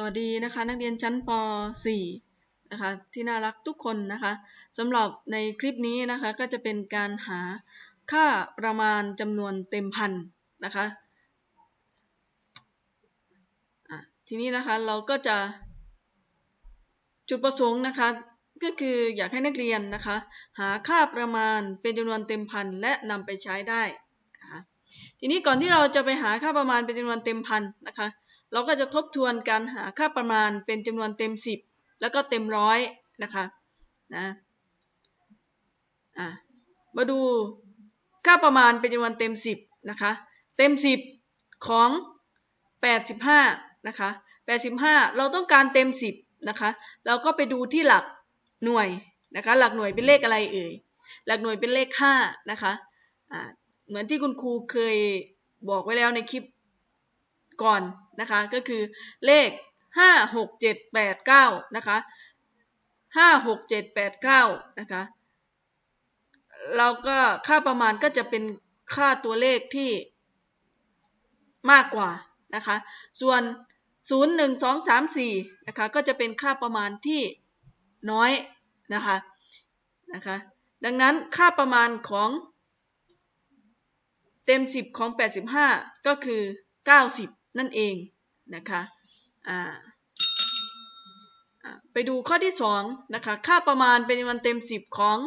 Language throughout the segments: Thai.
สวัสดีนะคะ นักเรียนชั้นป .4 นะคะที่น่ารักทุกคนนะคะสำหรับในคลิปนี้นะคะก็จะเป็นการหาค่าประมาณจำนวนเต็มพันนะคะะทีนี้นะคะเราก็จะจุดประสงค์นะคะก็คืออยากให้นักเรียนนะคะ หาค่าประมาณเป็นจำนวนเต็มพันและนำไปใช้ได้ทีนี้ก่อนที่เราจะไปหาค่าประมาณเป็นจำนวนเต็มพันนะคะ เราก็จะทบทวนการหาค่าประมาณเป็นจำนวนเต็ม 10 แล้วก็เต็มร้อยนะคะนะะมาดูค่าประมาณเป็นจำนวนเต็ม 10นะคะเต็ม 10 ของ 85นะคะ85 เราต้องการเต็ม 10นะคะเราก็ไปดูที่หลักหน่วยนะคะหลักหน่วยเป็นเลขอะไรเอ่ยหลักหน่วยเป็นเลข5นะคะอ่าเหมือนที่คุณครูเคยบอกไว้แล้วในคลิป ก่อนนะคะก็คือเลข 5 6 7 8 9นะคะ5 6 7 8 9นะคะเราก็ค่าประมาณก็จะเป็นค่าตัวเลขที่มากกว่านะคะส่วน 0 1 2 3 4นะคะก็จะเป็นค่าประมาณที่น้อยนะคะนะคะดังนั้นค่าประมาณของเต็ม 10 ของ 85 ก็คือ 90 นั่นเองนะคะไปดูข้อที่2นะคะค่าประมาณเป็นวันเต็ม 10 ของ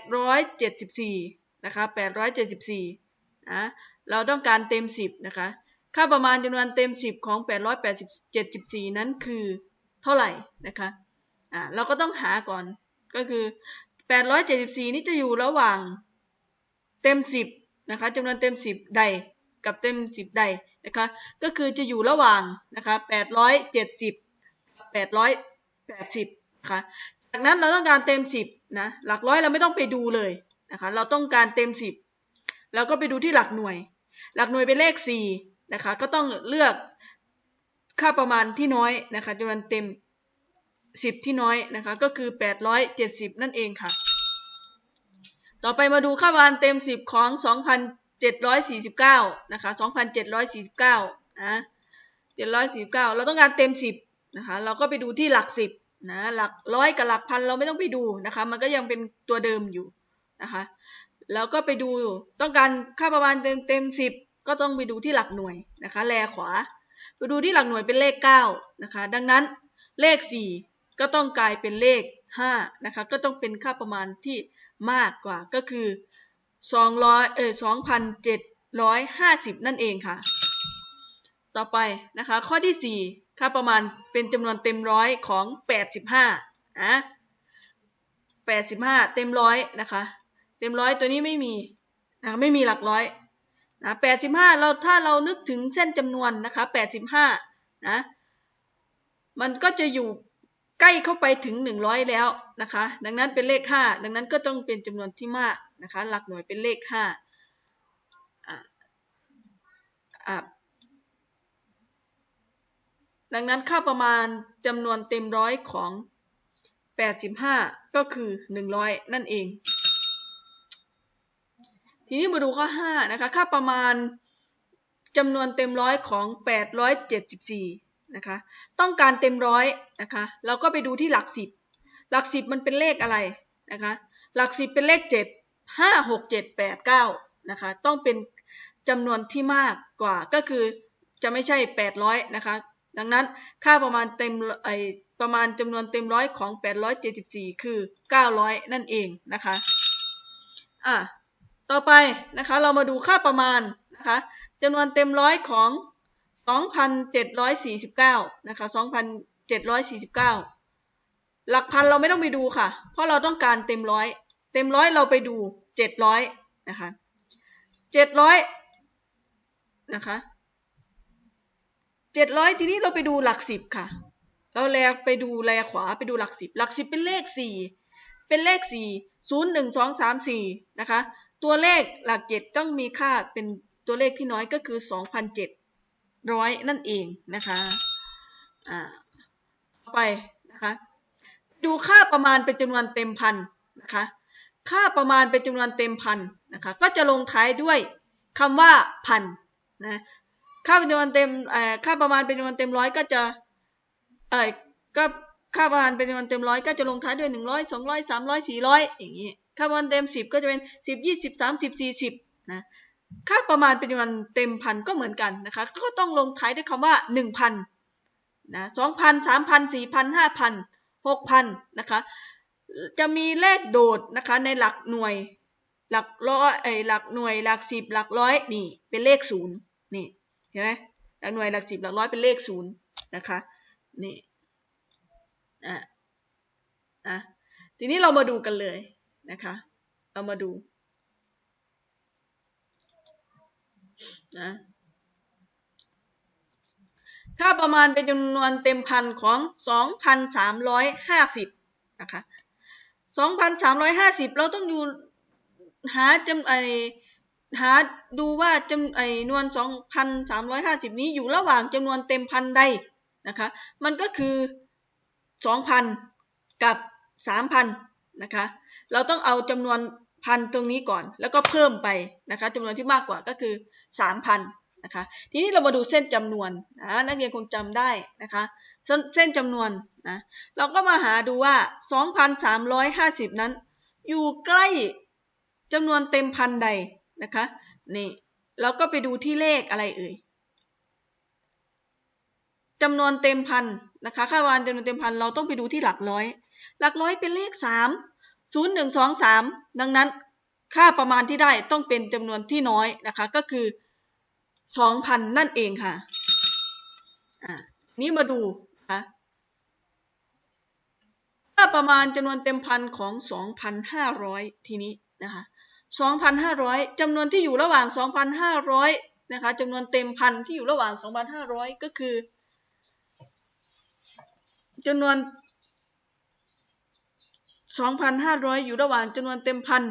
874นะคะ874นะเราต้องการเต็ม 10นะคะค่าประมาณจำนวนเต็ม 10 ของ 874 นั้นคือเท่าไหร่นะคะอ่าเราก็ต้องหาก่อนก็คือ 874 นี่จะอยู่ระหว่างเต็ม 10นะคะจำนวนเต็ม 10 ใดกับเต็ม 10 ใด นะคะก็คือจะอยู่ระหว่างนะคะ870 880นะคะจากนั้นเราต้องการเต็ม 10นะหลักร้อยเราไม่ต้องไปดูเลยนะคะเราต้องการเต็ม 10 แล้วก็ไปดูที่หลักหน่วย หลักหน่วยเป็นเลข4นะคะก็ต้องเลือกค่าประมาณที่น้อยนะคะจำนวนเต็ม 10 ที่น้อยนะคะก็คือ 870 นั่นเองค่ะ ต่อไปมาดูค่าประมาณเต็ม 10 ของ 749นะคะ2,749นะ749 เราต้องการเต็ม 10นะคะเราก็ไปดูที่หลัก 10นะหลักร้อยกับหลักพันเราไม่ต้องไปดูนะคะมันก็ยังเป็นตัวเดิมอยู่นะคะแล้วก็ไปดูต้องการค่าประมาณเต็มเต็ม 10 ก็ต้องไปดูที่หลักหน่วยนะคะแลขวา ไปดูที่หลักหน่วยเป็นเลข9นะคะดังนั้นเลข 4 ก็ต้องกลายเป็นเลข5นะคะก็ต้องเป็นค่าประมาณที่มากกว่าก็คือ 200เออ2,750 นั่นเองค่ะ ต่อไปนะคะ ข้อที่ 4 ค่าประมาณเป็นจำนวนเต็มร้อยของ 85อะ85 เต็มร้อยนะคะ เต็มร้อยตัวนี้ไม่มีนะไม่มีหลักร้อยนะ85 เราถ้าเรานึกถึงเส้นจำนวนนะคะ 85 นะ มันก็จะอยู่ใกล้เข้าไปถึง 100 แล้วนะคะ ดังนั้นเป็นเลข 5 ดังนั้นก็ต้องเป็นจำนวนที่มาก นะคะ หลักหน่วยเป็นเลข5อ่าอ่าดังนั้นค่าประมาณจำนวนเต็มร้อยของ 85 ก็คือ 100 นั่นเอง ทีนี้มาดูข้อ 5 นะคะ ค่าประมาณจำนวนเต็มร้อยของ 874 นะคะ ต้องการเต็มร้อยนะคะ เราก็ไปดูที่หลัก 10 หลัก 10 มันเป็นเลขอะไรนะคะ หลัก 10 เป็นเลข 7 5 6 7 8 9นะคะต้องเป็นจำนวนที่มากกว่าก็คือจะไม่ใช่ 800นะคะดังนั้นค่าประมาณเต็มไอประมาณจำนวนเต็มร้อยของ 874 คือ 900 นั่นเองนะคะอะต่อไปนะคะเรามาดูค่าประมาณนะคะจำนวนเต็มร้อยของ 2,749นะคะ2,749 หลักพันเราไม่ต้องไปดูค่ะ เพราะเราต้องการเต็มร้อย เต็มร้อยเราไปดู700นะคะ700นะคะ700ทีนี้เราไปดูหลัก10ค่ะ เราแลไปดูแลขวาไปดูหลัก10หลัก10เป็นเลข4เป็นเลข4 0 1 2 3 4นะคะ ตัวเลขหลัก7ต้องมีค่าเป็นตัวเลขที่น้อยก็คือ2,700นั่นเองนะคะอ่าต่อไปนะคะดูค่าประมาณเป็นจำนวนเต็มพันนะคะ ค่าประมาณเป็นจำนวนเต็มพันนะคะก็จะลงท้ายด้วยคำว่าพันนะค่าเป็นจำนวนเต็มค่าประมาณเป็นจำนวนเต็มร้อยก็จะเอ้ยก็ค่าประมาณเป็นจำนวนเต็มร้อยก็จะลงท้ายด้วยหนึ่งร้อยสองร้อยสามร้อยสี่ร้อยอย่างนี้ค่าประมาณเต็มสิบก็จะเป็นสิบยี่สิบสามสิบสี่สิบนะค่าประมาณเป็นจำนวนเต็มพันก็เหมือนกันนะคะก็ต้องลงท้ายด้วยคำว่าหนึ่งพันนะสองพันสามพันสี่พันห้าพันหกพันนะคะ จะมีเลขโดดนะคะในหลักหน่วย หลักร้อยไอหลักหน่วยหลักสิบหลักร้อยนี่เป็นเลขศูนย์นี่เห็นไหมหลักหน่วยหลักสิบหลักร้อยเป็นเลขศูนย์นะคะนี่อะอะทีนี้เรามาดูกันเลยนะคะเรามาดูนะค่าประมาณเป็นจำนวนเต็มพันของ 2,350 นะคะ 2,350 เราต้องดูหาจำไอหาดูว่าจำไอนวน 2,350 นี้อยู่ระหว่างจำนวนเต็มพันใดนะคะ มันก็คือ 2,000 กับ 3,000 นะคะ เราต้องเอาจำนวนพันตรงนี้ก่อน แล้วก็เพิ่มไปนะคะจำนวนที่มากกว่าก็คือ 3,000 นะคะ ทีนี้เรามาดูเส้นจำนวนนะนักเรียนคงจำได้นะคะ เส้นจำนวน นะเราก็มาหาดูว่า 2,350 นั้น อยู่ใกล้จำนวนเต็มพันใดนะคะนี่เราก็ไปดูที่เลขอะไรเอ่ยจำนวนเต็มพันนะคะค่าวานจำนวนเต็มพันเราต้องไปดูที่หลักร้อย หลักร้อยเป็นเลข 3 0 1 2 3 ดังนั้นค่าประมาณที่ได้ต้องเป็นจำนวนที่น้อยนะคะก็คือ 2,000 นั่นเองค่ะ อ่า นี้มาดูนะคะ ค่าประมาณจำนวนเต็มพันของ 2,500 ทีนี้นะคะ 2,500 จำนวนที่อยู่ระหว่าง 2,500 นะคะจำนวนเต็มพันที่อยู่ระหว่าง 2,500 ก็คือจำนวน 2,500 อยู่ระหว่างจำนวนเต็มพัน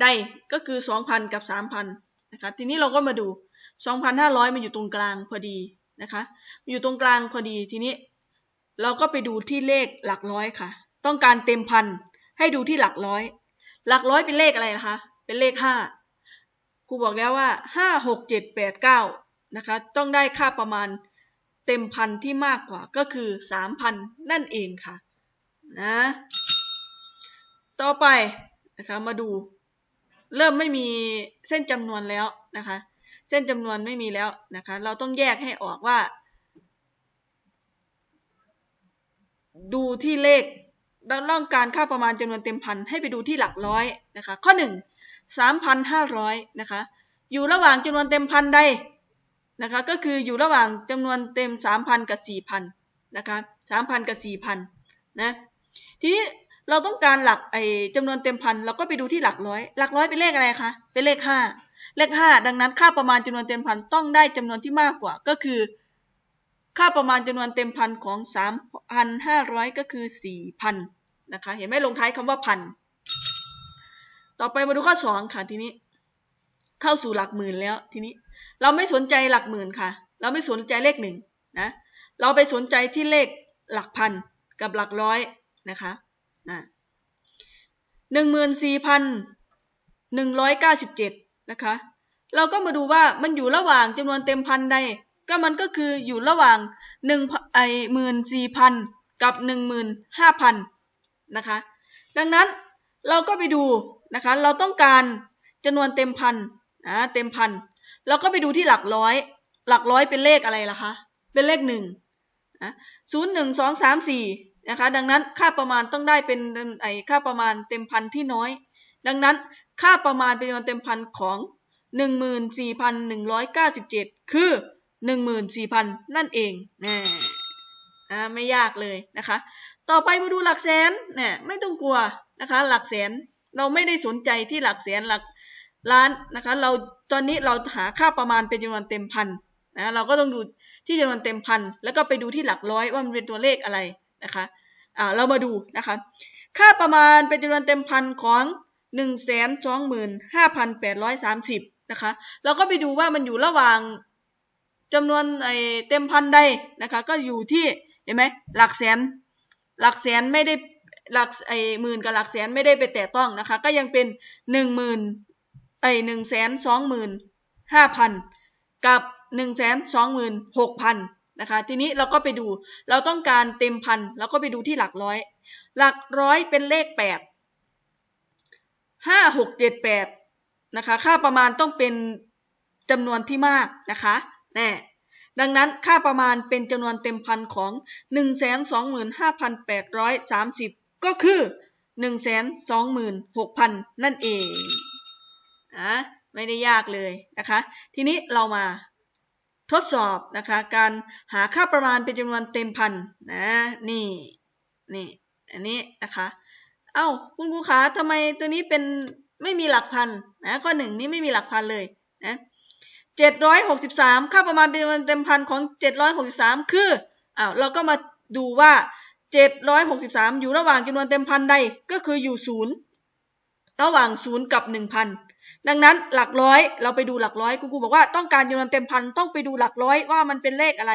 ใดก็คือ 2,000 กับ 3,000 นะคะ ทีนี้เราก็มาดู 2,500 มันอยู่ตรงกลางพอดีนะคะ อยู่ตรงกลางพอดี ทีนี้ เราก็ไปดูที่เลขหลักร้อยค่ะ ต้องการเต็มพันให้ดูที่หลักร้อย หลักร้อยเป็นเลขอะไรคะ เป็นเลข5ครูบอกแล้วว่า5 6 7 8 9นะคะ ต้องได้ค่าประมาณเต็มพันที่มากกว่าก็คือ3,000นั่นเองค่ะ นะ ต่อไปนะคะมาดู เริ่มไม่มีเส้นจำนวนแล้วนะคะ เส้นจำนวนไม่มีแล้วนะคะ เราต้องแยกให้ออกว่า ดูที่เลขเราต้องการค่าประมาณจำนวนเต็มพันให้ไปดูที่หลักร้อยนะคะข้อ 1 3,500นะคะอยู่ระหว่างจำนวนเต็มพันใดนะคะก็คืออยู่ระหว่างจำนวนเต็ม 3,000 กับ 4,000นะคะ3,000 กับ 4,000นะทีนี้เราต้องการหลักไอ้จำนวนเต็มพันเราก็ไปดูที่หลักร้อย หลักร้อยเป็นเลขอะไรคะเป็นเลขห้าเลขห้าดังนั้นค่าประมาณจำนวนเต็มพันต้องได้จำนวนที่มากกว่าก็คือ ค่าประมาณจำนวนเต็มพันของ 3,500 ก็คือ 4,000 นะคะ เห็นไหมลงท้ายคำว่าพัน ต่อไปมาดูข้อ 2 ค่ะทีนี้ เข้าสู่หลักหมื่นแล้วทีนี้ เราไม่สนใจหลักหมื่นค่ะ เราไม่สนใจเลขหนึ่งนะ เราไปสนใจที่เลขหลักพันกับหลักร้อยนะคะนะหนึ่งหมื่นสี่พันหนึ่งร้อยเก้าสิบเจ็ดนะคะ เราก็มาดูว่ามันอยู่ระหว่างจำนวนเต็มพันใด ก็มันก็คืออยู่ระหว่างหนึ่งไอหมื่นสี่พันกับหนึ่งหมื่นห้าพันนะคะ ดังนั้นเราก็ไปดูนะคะ เราต้องการจำนวนเต็มพันนะเต็มพันเราก็ไปดูที่หลักร้อย หลักร้อยเป็นเลขอะไรล่ะคะ เป็นเลขหนึ่งศูนย์หนึ่งสองสามสี่นะคะ ดังนั้นค่าประมาณต้องได้เป็นไอค่าประมาณเต็มพันที่น้อย ดังนั้นค่าประมาณเป็นจำนวนเต็มพันของ14,197คือ 14,000 นั่นเองนะไม่ยากเลยนะคะ ต่อไปมาดูหลักแสนเนี่ยไม่ต้องกลัวนะคะ หลักแสนเราไม่ได้สนใจที่หลักแสนหลักล้านนะคะ เราตอนนี้เราหาค่าประมาณเป็นจำนวนเต็มพันนะเราก็ต้องดูที่จำนวนเต็มพันแล้วก็ไปดูที่หลักร้อยว่ามันเป็นตัวเลขอะไรนะคะอ่าเรามาดูนะคะ ค่าประมาณเป็นจำนวนเต็มพันของ1 2 5 8 3 0นะคะ เราก็ไปดูว่ามันอยู่ระหว่าง จำนวนไอเต็มพันใดนะคะ ก็อยู่ที่เห็นไหมหลักแสน หลักแสนไม่ได้หลักไอหมื่นกับหลักแสนไม่ได้ไปแตะต้องนะคะ ก็ยังเป็นหนึ่งหมื่นไอหนึ่งแสนสองหมื่นห้าพันกับหนึ่งแสนสองหมื่นหกพันนะคะ ทีนี้เราก็ไปดูเราต้องการเต็มพันเราก็ไปดูที่หลักร้อย หลักร้อยเป็นเลขแปดห้าหกเจ็ดแปดนะคะ ค่าประมาณต้องเป็นจำนวนที่มากนะคะ แน่ดังนั้นค่าประมาณเป็นจำนวนเต็มพันของ 125,830 ก็คือ 126,000 นั่นเองนะไม่ได้ยากเลยนะคะ ทีนี้เรามาทดสอบนะคะการหาค่าประมาณเป็นจำนวนเต็มพันนะนี่นี่อันนี้นะคะเอ้าคุณครูขาทำไมตัวนี้เป็นไม่มีหลักพันนะข้อหนึ่งนี้ไม่มีหลักพันเลยนะ 763 ค่าประมาณเป็นจำนวนเต็มพันของ 763 คืออ้าวเราก็มาดูว่า 763 อยู่ระหว่างจำนวนเต็มพันใดก็คืออยู่ศูนย์ระหว่างศูนย์กับ 1,000 ดังนั้นหลักร้อยเราไปดูหลักร้อยคุณครูบอกว่าต้องการจำนวนเต็มพันต้องไปดูหลักร้อยว่ามันเป็นเลขอะไร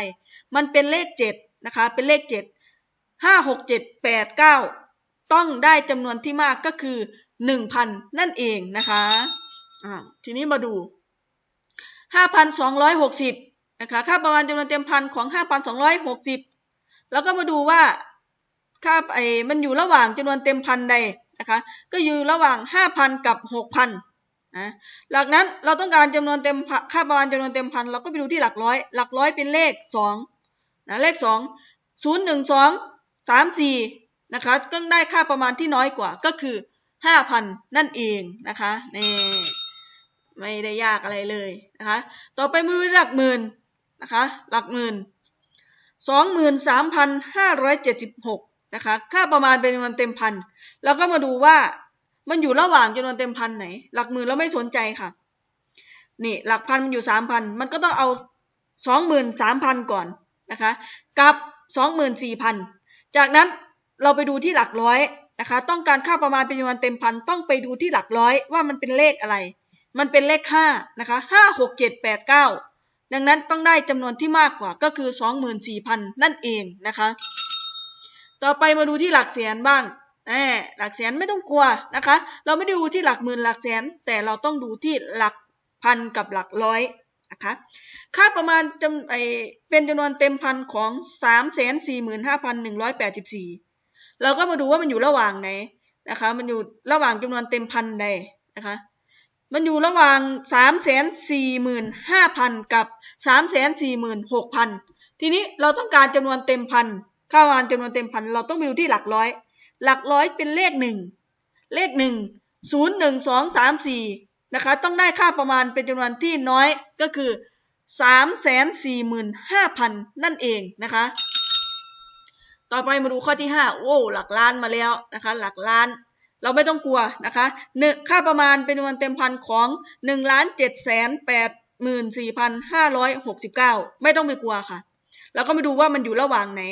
มันเป็นเลข 7 นะคะ เป็นเลข 7 5 6 7 8 9 ต้องได้จำนวนที่มากก็คือ 1,000 นั่นเองนะคะอ่าทีนี้มาดู 5,260นะคะค่าประมาณจำนวนเต็มพันของ 5,260 แล้วก็มาดูว่าค่าไอ้มันอยู่ระหว่างจำนวนเต็มพันใดนะคะก็อยู่ระหว่าง 5,000 กับ 6,000นะหลักนั้นเราต้องการจำนวนเต็มค่าประมาณจำนวนเต็มพันเราก็ไปดูที่หลักร้อย หลักร้อยเป็นเลข2นะเลข 2 0 1 2 3 4นะคะก็ได้ค่าประมาณที่น้อยกว่าก็คือ 5,000 นั่นเองนะคะนี่ ไม่ได้ยากอะไรเลยนะคะ ต่อไปมาดูหลักหมื่นนะคะ หลักหมื่นสองหมื่นสามพันห้าร้อยเจ็ดสิบหกนะคะ ค่าประมาณเป็นจำนวนเต็มพัน แล้วก็มาดูว่ามันอยู่ระหว่างจำนวนเต็มพันไหน หลักหมื่นเราไม่สนใจค่ะ นี่หลักพันมันอยู่สามพัน มันก็ต้องเอาสองหมื่นสามพันก่อนนะคะ กับสองหมื่นสี่พัน จากนั้นเราไปดูที่หลักร้อยนะคะ ต้องการค่าประมาณเป็นจำนวนเต็มพัน ต้องไปดูที่หลักร้อยว่ามันเป็นเลขอะไร มันเป็นเลข5นะคะ5 6 7 8 9ดังนั้นต้องได้จำนวนที่มากกว่าก็คือ24,000นั่นเองนะคะ ต่อไปมาดูที่หลักแสนบ้างแหมหลักแสนไม่ต้องกลัวนะคะ เราไม่ได้ดูที่หลักหมื่นหลักแสน แต่เราต้องดูที่หลักพันกับหลักร้อยนะคะค่าประมาณจำไอเป็นจำนวนเต็มพันของ345,184เราก็มาดูว่ามันอยู่ระหว่างไหนนะคะ มันอยู่ระหว่างจำนวนเต็มพันใดนะคะ มันอยู่ระหว่าง 3 4 5 0 0 0 กับ 3 4 6 0 0 0 ทีนี้เราต้องการจำนวนเต็มพันค่าวานจำนวนเต็มพันเราต้องไปดูที่หลักร้อย หลักร้อยเป็นเลขหนึ่งเลขหนึ่งศูนย์หนึ่งสองสามสี่นะคะต้องได้ค่าประมาณเป็นจำนวนที่น้อยก็คือสามแสนสี่หมื่นห้าพันนั่นเองนะคะ ต่อไปมาดูข้อที่ห้าโอ้หลักล้านมาแล้วนะคะ หลักล้าน เราไม่ต้องกลัวนะคะค่าประมาณเป็นจำนวนเต็มพันของ1ล้าน7แสน8หมื่น4,569 ไม่ต้องไปกลัวค่ะเราก็มาดูว่ามันอยู่ระหว่างไหน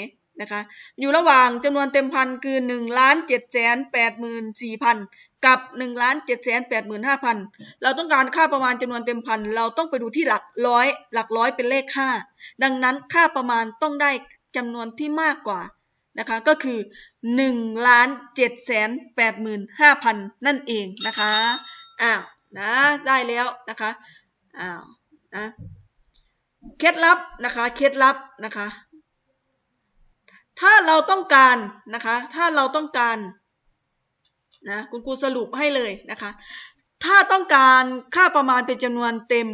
นะคะ อยู่ระหว่างจำนวนเต็มพันคือ1ล้าน7แสน8หมื่น4,000กับ1ล้าน7แสน8หมื่น5,000เราต้องการค่าประมาณจำนวนเต็มพัน เราต้องไปดูที่หลักร้อย หลักร้อยเป็นเลข5ดังนั้นค่าประมาณต้องได้จำนวนที่มากกว่า นะคะก็คือ1ล้าน7แสน8หมื่น5,000 นั่นเองนะคะอ้าวนะได้แล้วนะคะอ้าวนะเคล็ดลับนะคะเคล็ดลับนะคะถ้าเราต้องการนะคะถ้าเราต้องการนะคุณครูสรุปให้เลยนะคะถ้าต้องการค่าประมาณเป็นจำนวนเต็ม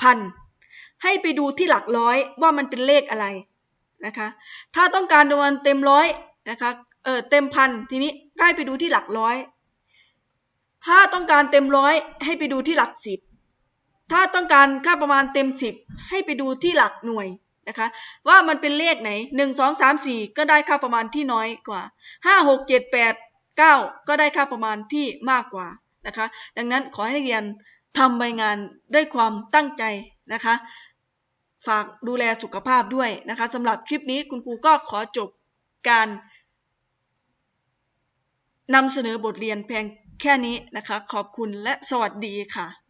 พันให้ไปดูที่หลักร้อยว่ามันเป็นเลขอะไร นะคะ ถ้าต้องการจำนวนเต็มร้อยนะคะ เออเต็มพันทีนี้ให้ไปดูที่หลักร้อย ถ้าต้องการเต็มร้อยให้ไปดูที่หลักสิบ ถ้าต้องการค่าประมาณเต็มสิบให้ไปดูที่หลักหน่วยนะคะ ว่ามันเป็นเลขไหนหนึ่งสองสามสี่ก็ได้ค่าประมาณที่น้อยกว่าห้าหกเจ็ดแปดเก้าก็ได้ค่าประมาณที่มากกว่านะคะ ดังนั้นขอให้นักเรียนทำใบงานด้วยความตั้งใจนะคะ ฝากดูแลสุขภาพด้วยนะคะสำหรับคลิปนี้คุณครูก็ขอจบการนำเสนอบทเรียนเพียงแค่นี้นะคะ ขอบคุณและสวัสดีค่ะ